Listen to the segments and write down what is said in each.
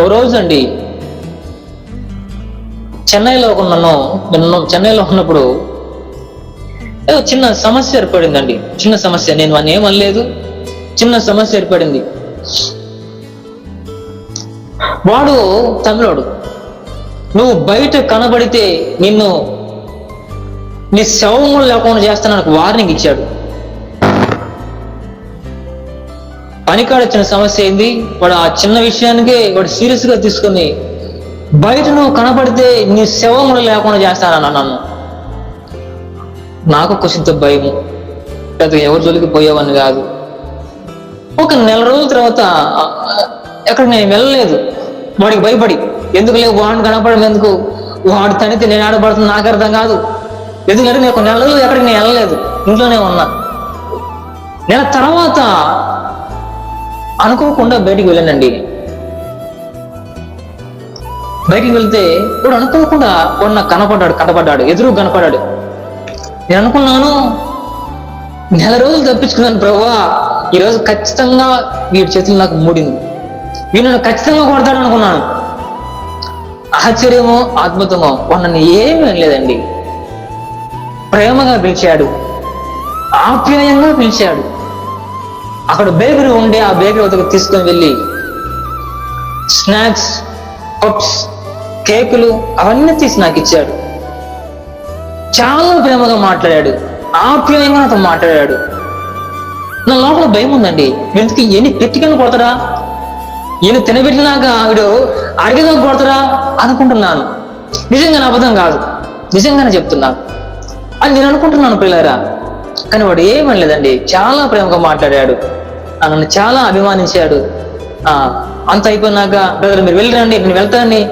ఓ రోజు అండి చెన్నైలో ఉన్నాను నిన్న చెన్నైలో ఉన్నప్పుడు ఏదో చిన్న సమస్య ఏర్పడిందండి. చిన్న సమస్య నేను వాడిని ఏమనలేదు. చిన్న సమస్య ఏర్పడింది. వాడు తమిళోడు. నువ్వు బయట కనబడితే నిన్ను నీ శవము లేకుండా చేస్తాను నాకు వార్నింగ్ ఇచ్చాడు. పనికాడ వచ్చిన సమస్య ఏంది? వాడు ఆ చిన్న విషయానికే వాడు సీరియస్గా తీసుకుని బయట నువ్వు కనపడితే నీ శవం కూడా లేకుండా చేస్తానన్న నన్ను. నాకు కొంచెంత భయము. పెద్ద ఎవరి జోలికి పోయేవాడిని కాదు. ఒక నెల రోజుల తర్వాత ఎక్కడ నేను వెళ్ళలేదు. వాడికి భయపడి ఎందుకు లేవు వాడిని కనపడదు ఎందుకు? వాడు తనితే నేను ఆడబడుతుంది నాకు అర్థం కాదు. ఎందుకంటే నేను ఒక నెల రోజులు ఎక్కడికి నేను వెళ్ళలేదు. ఇంట్లోనే ఉన్నా. నెల తర్వాత అనుకోకుండా బయటికి వెళ్ళానండి. బయటికి వెళ్తే వాడు అనుకోకుండా వాడు నాకు కనపడ్డాడు కనపడ్డాడు ఎదురు కనపడ్డాడు. నేను అనుకున్నాను నెల రోజులు తప్పించుకున్నాను ప్రభా. ఈరోజు ఖచ్చితంగా వీడి చేతులు నాకు మూడింది. వీడు నన్ను ఖచ్చితంగా కొడతాడు అనుకున్నాను. ఆశ్చర్యమో అద్భుతమో వాడు నన్ను ఏమీ లేదండి ప్రేమగా పిలిచాడు. ఆప్యాయంగా పిలిచాడు. అక్కడ బేకరీ ఉండే ఆ బేకరీ వద్దకు తీసుకొని వెళ్ళి స్నాక్స్ పప్స్ కేకులు అవన్నీ తీసి నాకు ఇచ్చాడు. చాలా ప్రేమగా మాట్లాడాడు. ఆప్యాయంగా నాతో మాట్లాడాడు. నా లోపల భయం ఉందండి. ఎందుకు ఎన్ని పెట్టికను కొడతారా? ఈయన తినబెట్టినాక ఆవిడ అడిగదా కొడతారా అనుకుంటున్నాను. నిజంగా నా అబద్ధం కాదు. నిజంగానే చెప్తున్నాను అని నేను అనుకుంటున్నాను పిల్లరా కానీ వాడు ఏమనలేదండి. చాలా ప్రేమగా మాట్లాడాడు. నన్ను చాలా అభిమానించాడు. ఆ అంత అయిపోయినాక బ్రదర్ మీరు వెళ్ళిరండి నేను వెళ్తానని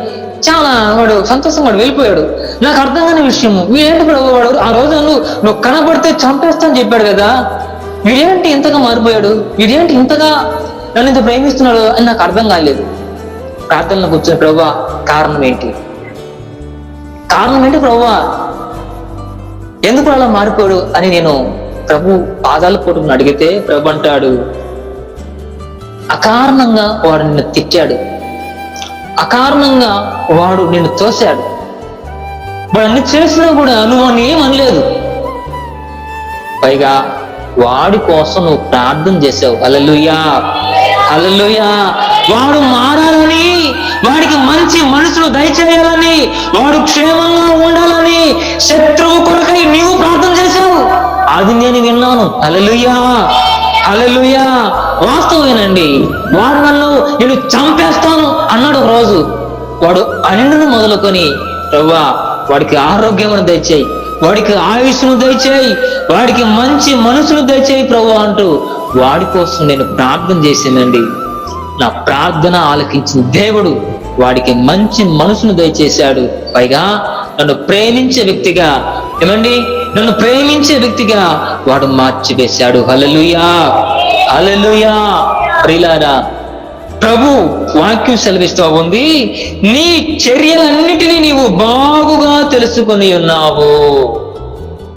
చాలా వాడు సంతోషంగా వాడు వెళ్ళిపోయాడు. నాకు అర్థం కాని విషయము వీడేంటి ప్రభు వాడు ఆ రోజు నువ్వు నువ్వు కనబడితే చంపేస్తా అని చెప్పాడు కదా. వీడేంటి ఇంతగా మారిపోయాడు? వీడేంటి ఇంతగా నన్ను ఇంత ప్రేమిస్తున్నాడు అని నాకు అర్థం కాలేదు. ప్రార్థనలో కూర్చున్న ప్రభా కారణం ఏంటి? కారణం ఏంటి ప్రభా? ఎందుకు అలా మారిపోయాడు అని నేను ప్రభు పాదాలు పట్టుకుని అడిగితే ప్రభు అంటాడు అకారణంగా వాడు నిన్ను తిట్టాడు. అకారణంగా వాడు నిన్ను తోశాడు. వాడు చేసినా కూడా నువ్వు వాడిని ఏం అనలేదు. పైగా వాడి కోసం నువ్వు ప్రార్థన చేసావు. అలలుయా అలలుయా వాడు మారాలని వాడికి మంచి మనసును దయచేయాలని వాడు క్షేమంగా ఉండాలని శత్రువు కొరకై నీవు ప్రార్థన చేశావు అది నేను విన్నాను. అలలుయా అలలుయా వాస్తవేనండి వాడు నన్ను నేను చంపేస్తాను అన్నాడు ఒక రోజు. వాడు అన్నింటిని మొదలుకొని రవ్వా వాడికి ఆరోగ్యమును దయచేయి వాడికి ఆయుష్ను దయచేయి వాడికి మంచి మనసును దయచేయి ప్రభు అంటూ వాడి కోసం నేను ప్రార్థన చేశానండి. నా ప్రార్థన ఆలకించిన దేవుడు వాడికి మంచి మనసును దయచేశాడు. పైగా నన్ను ప్రేమించే వ్యక్తిగా ఏమండి? నన్ను ప్రేమించే వ్యక్తిగా వాడు మార్చివేశాడు. హలలుయా హలలుయా ప్రిలారా ప్రభు వాక్యం సెలవిస్తూ ఉంది. నీ చర్యలన్నిటినీ నీవు బాగుగా తెలుసుకుని ఉన్నావు.